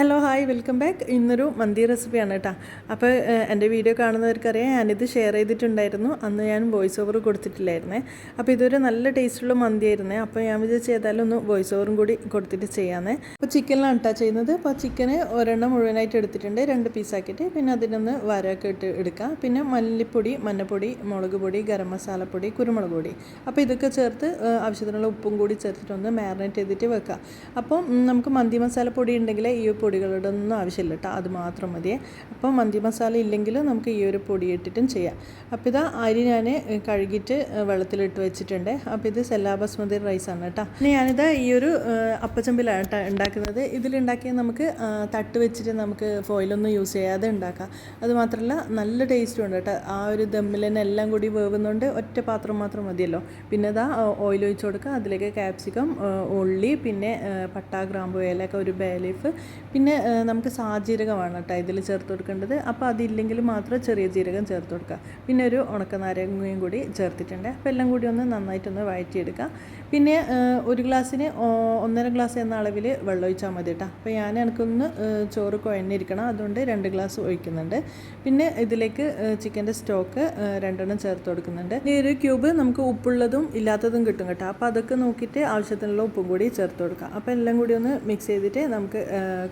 Hello hi welcome back ഇന്നൊരു മന്തി റെസിപ്പിയാണ് കേട്ടോ അപ്പോൾ എന്റെ വീഡിയോ കാണുന്നവർക്കറിയാം ഞാനിത് ഷെയർ ചെയ്തിട്ടുണ്ടായിരുന്നു. അന്ന് ഞാൻ വോയിസ് ഓവർ കൊടുത്തിട്ടില്ലായിരുന്നേ. അപ്പോൾ ഇതൊരു നല്ല ടേസ്റ്റുള്ള മന്തി ആയിരുന്നു. അപ്പോൾ ഞാൻ വിചാരിച്ച് ഏതായാലും ഒന്ന് വോയിസ് ഓവറും കൂടി കൊടുത്തിട്ട് ചെയ്യാമെന്നേ അപ്പോൾ ചിക്കനിലാണ് കേട്ടോ ചെയ്യുന്നത്. അപ്പോൾ ചിക്കന് ഒരെണ്ണം മുഴുവനായിട്ട് എടുത്തിട്ടുണ്ട്. രണ്ട് പീസാക്കിയിട്ട് പിന്നെ അതിനൊന്ന് വരമൊക്കെ ഇട്ട് എടുക്കാം. പിന്നെ മല്ലിപ്പൊടി മഞ്ഞപ്പൊടി മുളക് പൊടി ഗരം മസാലപ്പൊടി കുരുമുളക് പൊടി. അപ്പോൾ ഇതൊക്കെ ചേർത്ത് ആവശ്യത്തിനുള്ള ഉപ്പും കൂടി ചേർത്തിട്ടൊന്ന് മാറിനേറ്റ് ചെയ്തിട്ട് വെക്കുക അപ്പം നമുക്ക് മന്തി മസാലപ്പൊടി ഉണ്ടെങ്കിൽ ഈ ഒന്നും ആവശ്യമില്ല കേട്ടോ അത് മാത്രം മതിയെ. അപ്പോൾ മന്തി മസാല ഇല്ലെങ്കിൽ നമുക്ക് ഈ ഒരു പൊടി ഇട്ടിട്ടും ചെയ്യാം. അപ്പോൾ ഇതാ അരി ഞാൻ കഴുകിയിട്ട് വെള്ളത്തിലിട്ട് വെച്ചിട്ടുണ്ട്. അപ്പോൾ ഇത് സെല്ലാ ബസ്മതി റൈസാണ് കേട്ടോ ഇനി ഞാനിത് ഈ ഒരു അപ്പച്ചമ്പിലാണ് ഉണ്ടാക്കുന്നത്. ഇതിലുണ്ടാക്കിയാൽ നമുക്ക് തട്ട് വെച്ചിട്ട് നമുക്ക് ഫോയിലൊന്നും യൂസ് ചെയ്യാതെ ഉണ്ടാക്കാം. അത് മാത്രമല്ല നല്ല ടേസ്റ്റും ഉണ്ട് കേട്ടോ ആ ഒരു തന്നെ എല്ലാം കൂടി വേവുന്നുണ്ട്. ഒറ്റ പാത്രം മാത്രം മതിയല്ലോ. പിന്നെ ഇതാ ഓയിൽ ഒഴിച്ച് കൊടുക്കുക. അതിലേക്ക് ക്യാപ്സിക്കം ഉള്ളി പിന്നെ പട്ട ഗ്രാമ്പു ഏലക്ക ഒരു ബേ ലീഫ് പിന്നെ നമുക്ക് സാജീരകമാണ് കേട്ടോ ഇതിൽ ചേർത്ത് കൊടുക്കേണ്ടത്. അപ്പോൾ അതില്ലെങ്കിൽ മാത്രം ചെറിയ ജീരകം ചേർത്ത് കൊടുക്കുക. പിന്നെ ഒരു ഉണക്ക നാരങ്ങയും കൂടി ചേർത്തിട്ടുണ്ട്. അപ്പോൾ എല്ലാം കൂടി ഒന്ന് നന്നായിട്ടൊന്ന് വഴറ്റിയെടുക്കുക. പിന്നെ ഒരു ഗ്ലാസ്സിന് ഒന്നര ഗ്ലാസ് എന്ന അളവിൽ വെള്ളം ഒഴിച്ചാൽ മതി കേട്ടോ. അപ്പോൾ ഞാൻ എനിക്കൊന്ന് ചോറ് കുഴഞ്ഞിരിക്കണം. അതുകൊണ്ട് രണ്ട് ഗ്ലാസ് ഒഴിക്കുന്നുണ്ട്. പിന്നെ ഇതിലേക്ക് ചിക്കന്റെ സ്റ്റോക്ക് രണ്ടെണ്ണം ചേർത്ത് കൊടുക്കുന്നുണ്ട്. ഈ ഒരു ക്യൂബ് നമുക്ക് ഉപ്പുള്ളതും ഇല്ലാത്തതും കിട്ടും കേട്ടോ. അപ്പോൾ അതൊക്കെ നോക്കിയിട്ട് ആവശ്യത്തിനുള്ള ഉപ്പും കൂടി ചേർത്ത് കൊടുക്കുക. അപ്പോൾ എല്ലാം കൂടി ഒന്ന് മിക്സ് ചെയ്തിട്ട് നമുക്ക്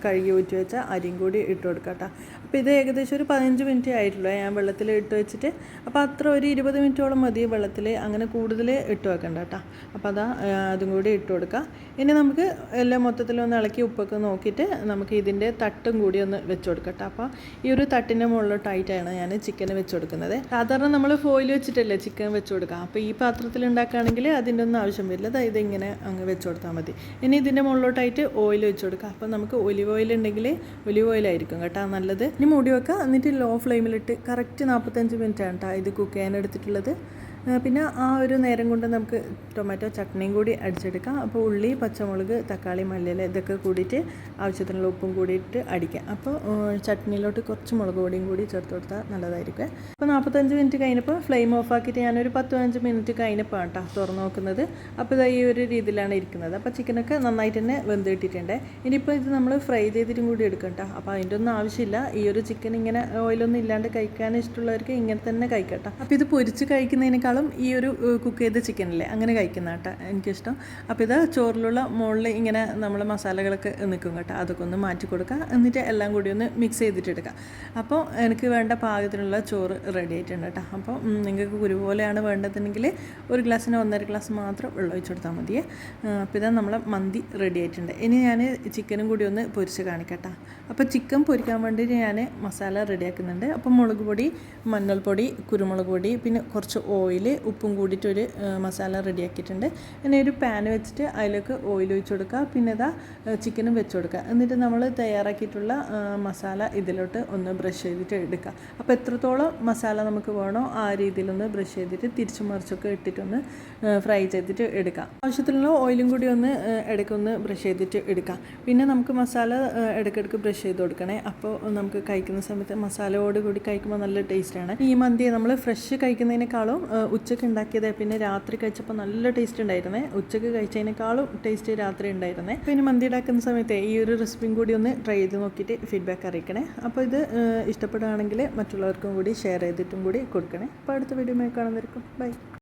കഴുകി ഊറ്റി വെച്ച അരിയും കൂടി ഇട്ട് കൊടുക്കാം കേട്ടോ അപ്പോൾ ഇത് ഏകദേശം ഒരു പതിനഞ്ച് മിനിറ്റ് ആയിട്ടുള്ളൂ. ഞാൻ വെള്ളത്തിൽ ഇട്ട് വെച്ചിട്ട് അപ്പോൾ അത്ര ഒരു ഇരുപത് മിനിറ്റോളം മതി വെള്ളത്തിൽ അങ്ങനെ കൂടുതൽ ഇട്ട് വെക്കണ്ട കേട്ടോ അപ്പോൾ അതാ അതും കൂടി ഇട്ട് കൊടുക്കുക ഇനി നമുക്ക് എല്ലാം മൊത്തത്തിലൊന്ന് ഇളക്കി ഉപ്പൊക്കെ നോക്കിയിട്ട് നമുക്ക് ഇതിന്റെ തട്ടും കൂടി ഒന്ന് വെച്ച് കൊടുക്കാം അപ്പോൾ ഈ ഒരു തട്ടിന്റെ മുകളിലോട്ടായിട്ടാണ് ഞാൻ ചിക്കൻ വെച്ച് കൊടുക്കുന്നത്. സാധാരണ നമ്മൾ ഫോയിൽ വെച്ചിട്ടല്ലേ ചിക്കൻ വെച്ച് കൊടുക്കുക അപ്പോൾ ഈ പാത്രത്തിൽ ഉണ്ടാക്കുകയാണെങ്കിൽ അതിന്റെ ഒന്നും ആവശ്യം വരില്ല. അതായത് ഇങ്ങനെ അങ്ങ് വെച്ച് കൊടുത്താൽ മതി. ഇനി ഇതിന്റെ മുകളിലോട്ടായിട്ട് ഓയിൽ വെച്ച് കൊടുക്കുക അപ്പോൾ നമുക്ക് ഒലിവ് ഓയിൽ ഉണ്ടെങ്കിൽ ഒലിവ് ഓയിലായിരിക്കും കേട്ടോ നല്ലത്. ഇനി മൂടി വെക്കുക. എന്നിട്ട് ലോ ഫ്ലെയിമിലിട്ട് കറക്റ്റ് നാൽപ്പത്തഞ്ച് മിനിറ്റ് ആണ് കേട്ടോ ഇത് കുക്ക് ചെയ്യാൻ എടുത്തിട്ടുള്ളത്. പിന്നെ ആ ഒരു നേരം കൊണ്ട് നമുക്ക് ടൊമാറ്റോ ചട്നിയും കൂടി അടിച്ചെടുക്കാം. അപ്പോൾ ഉള്ളി പച്ചമുളക് തക്കാളി മല്ലിയില ഇതൊക്കെ കൂടിയിട്ട് ആവശ്യത്തിനുള്ള ഉപ്പും കൂടിയിട്ട് അടിക്കാം. അപ്പോൾ ചട്നിയിലോട്ട് കുറച്ച് മുളക് പൊടിയും കൂടി ചേർത്ത് കൊടുത്താൽ നല്ലതായിരിക്കും. അപ്പോൾ നാൽപ്പത്തഞ്ച് മിനിറ്റ് കഴിഞ്ഞപ്പോൾ ഫ്ലെയിം ഓഫ് ആക്കിയിട്ട് ഞാനൊരു പത്ത് പതിനഞ്ച് മിനിറ്റ് കഴിഞ്ഞപ്പോൾ കേട്ടോ തുറന്ന് നോക്കുന്നത്. അപ്പോൾ ഇതാ ഈ ഒരു രീതിയിലാണ് ഇരിക്കുന്നത്. അപ്പോൾ ചിക്കനൊക്കെ നന്നായിട്ട് തന്നെ വെന്ത് കിട്ടിയിട്ടുണ്ട്. ഇനിയിപ്പോൾ ഇത് നമ്മൾ ഫ്രൈ ചെയ്തിട്ടും കൂടി എടുക്കാം കേട്ടോ. അപ്പോൾ അതിന്റെ ഒന്നും ആവശ്യമില്ല. ഈ ഒരു ചിക്കൻ ഇങ്ങനെ ഓയിലൊന്നും ഇല്ലാണ്ട് കഴിക്കാൻ ഇഷ്ടമുള്ളവർക്ക് ഇങ്ങനെ തന്നെ കഴിക്കട്ടോ അപ്പോൾ ഇത് പൊരിച്ച് കഴിക്കുന്നതിനേക്കാളും ഈ ഒരു കുക്ക് ചെയ്ത ചിക്കനല്ലേ അങ്ങനെ കഴിക്കുന്ന കേട്ടോ എനിക്കിഷ്ടം. അപ്പോൾ ഇത് ചോറിലുള്ള മുകളിൽ ഇങ്ങനെ നമ്മൾ മസാലകളൊക്കെ നിൽക്കും കേട്ടോ അതൊക്കെ ഒന്ന് മാറ്റി കൊടുക്കുക എന്നിട്ട് എല്ലാം കൂടി ഒന്ന് മിക്സ് ചെയ്തിട്ട് എടുക്കുക അപ്പോൾ എനിക്ക് വേണ്ട പാകത്തിനുള്ള ചോറ് റെഡി ആയിട്ടുണ്ട് കേട്ടോ. അപ്പോൾ നിങ്ങൾക്ക് കുരുപോലെയാണ് വേണ്ടതെങ്കിൽ ഒരു ഗ്ലാസ്സിന് ഒന്നര ഗ്ലാസ് മാത്രം വെള്ളം ഒഴിച്ചു കൊടുത്താൽ മതിയേ അപ്പോൾ ഇതാ നമ്മളെ മന്തി റെഡി ആയിട്ടുണ്ട്. ഇനി ഞാൻ ചിക്കനും കൂടി ഒന്ന് പൊരിച്ച് കാണിക്കട്ടെ അപ്പോൾ ചിക്കൻ പൊരിക്കാൻ വേണ്ടി ഞാൻ മസാല റെഡിയാക്കുന്നുണ്ട് അപ്പോൾ മുളക് പൊടി മഞ്ഞൾപ്പൊടി കുരുമുളക് പൊടി പിന്നെ കുറച്ച് ഓയിൽ ഉപ്പും കൂടിയിട്ടൊരു മസാല റെഡിയാക്കിയിട്ടുണ്ട് ഇനി ഒരു പാൻ വെച്ചിട്ട് അതിലേക്ക് ഓയിൽ ഒഴിച്ച് കൊടുക്കുക. പിന്നെ ഇതാ ചിക്കനും വെച്ച് കൊടുക്കുക. എന്നിട്ട് നമ്മൾ തയ്യാറാക്കിയിട്ടുള്ള മസാല ഇതിലോട്ട് ഒന്ന് ബ്രഷ് ചെയ്തിട്ട് എടുക്കുക. അപ്പോൾ എത്രത്തോളം മസാല നമുക്ക് വേണോ ആ രീതിയിലൊന്ന് ബ്രഷ് ചെയ്തിട്ട് തിരിച്ചു മറിച്ചൊക്കെ ഇട്ടിട്ടൊന്ന് ഫ്രൈ ചെയ്തിട്ട് എടുക്കാം ആവശ്യത്തിനുള്ള ഓയിലും കൂടി ഒന്ന് ഇടയ്ക്ക് ഇടയ്ക്കൊന്ന് ബ്രഷ് ചെയ്തിട്ട് എടുക്കാം പിന്നെ നമുക്ക് മസാല ഇടയ്ക്കിടയ്ക്ക് ബ്രഷ് ചെയ്ത് കൊടുക്കണേ. അപ്പോൾ നമുക്ക് കഴിക്കുന്ന സമയത്ത് മസാലയോട് കൂടി കഴിക്കുമ്പോൾ നല്ല ടേസ്റ്റാണ് ഈ മന്തി നമ്മൾ ഫ്രഷ് കഴിക്കുന്നതിനേക്കാളും ഉച്ചയ്ക്ക് ഉണ്ടാക്കിയത്. പിന്നെ രാത്രി കഴിച്ചപ്പോൾ നല്ല ടേസ്റ്റ് ഉണ്ടായിരുന്നേ. ഉച്ചയ്ക്ക് കഴിച്ചതിനേക്കാളും ടേസ്റ്റ് രാത്രി ഉണ്ടായിരുന്നേ. പിന്നെ മന്തി ഉണ്ടാക്കുന്ന സമയത്ത് ഈ ഒരു റെസിപ്പിയും കൂടി ഒന്ന് ട്രൈ ചെയ്ത് നോക്കിയിട്ട് ഫീഡ്ബാക്ക് അറിയിക്കണേ. അപ്പോൾ ഇത് ഇഷ്ടപ്പെടുകയാണെങ്കിൽ മറ്റുള്ളവർക്കും കൂടി ഷെയർ ചെയ്തിട്ടും കൂടി കൊടുക്കണേ. അപ്പോൾ അടുത്ത വീഡിയോ കാണുന്നവർക്കും ബൈ